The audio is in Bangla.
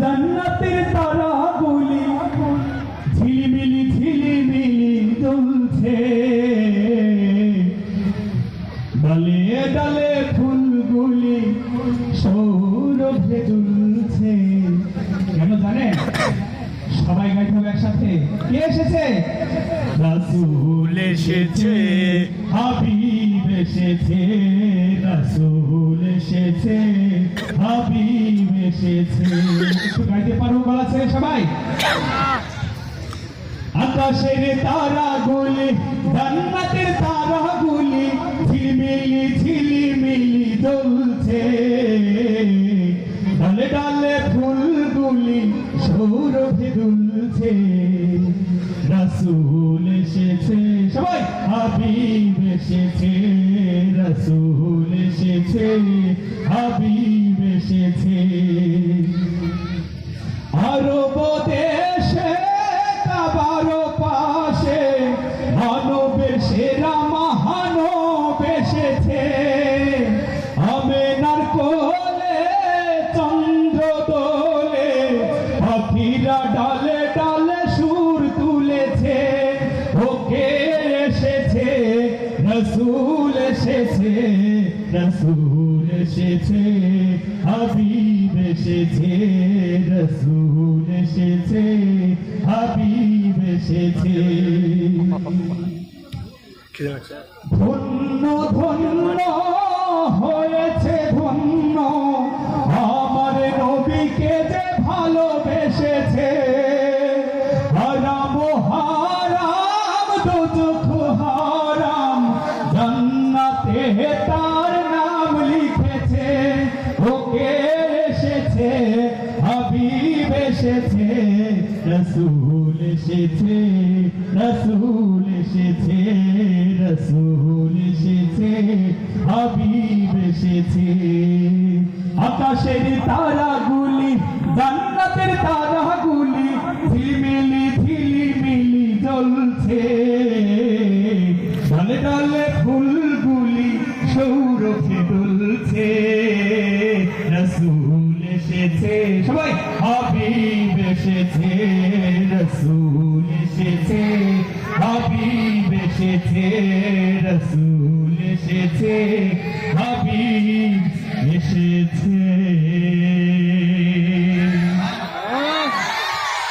জান্নাতের ঝিলিমিলি দুলছে। ডালে কেন সবাই গাইতে একসাথে। কে এসেছে? রাসূল এসেছে। হাবিব এসেছে। রাসূল এসেছে, হাবিব এসেছে। গাইতে পারব গলা ছেড়ে সবাই? আকাশের তারা গুলি, জান্নাতের তারা গুলি, ঝিলমিলি, ঝিলিমিলি দুলছে ডালে ডালে ফুলগুলি সৌরভে দুলছে। রাসূল এসেছে, সবাই? হাবিব এসেছে, রাসূল এসেছে, হাবিব এসেছে। আরব দেশে কাবারো পাশে মানবের সেরা মহানব এসেছে। আমেনার কোলে, চন্দ্র দোলে পাখিরা ডালে ডালে সুর তুলেছে। ওকে এসেছে, রসুল এসেছে। রসুল এসেছে হাবিব এসেছে রসুল এসেছে হাবিব এসেছে। ধন্য ধন্য হয়েছে ধন্য। আমার নবীকে যে ভালোবেসেছে হারাম হারাম দুচোখ হারাম জান্নাতে তার এসেছে হাবিব এসেছে, রসুল এসেছে রসুল এসেছে রসুল এসেছে, হাবিব এসেছে। আকাশের তারাগুলি, জান্নাতের তারাগুলি ঝিলিমিলি ঝিলিমিলি জ্বলছে। সবাই হাবিব এসেছে রসুল এসেছে হাবিব এসেছে রসুল এসেছে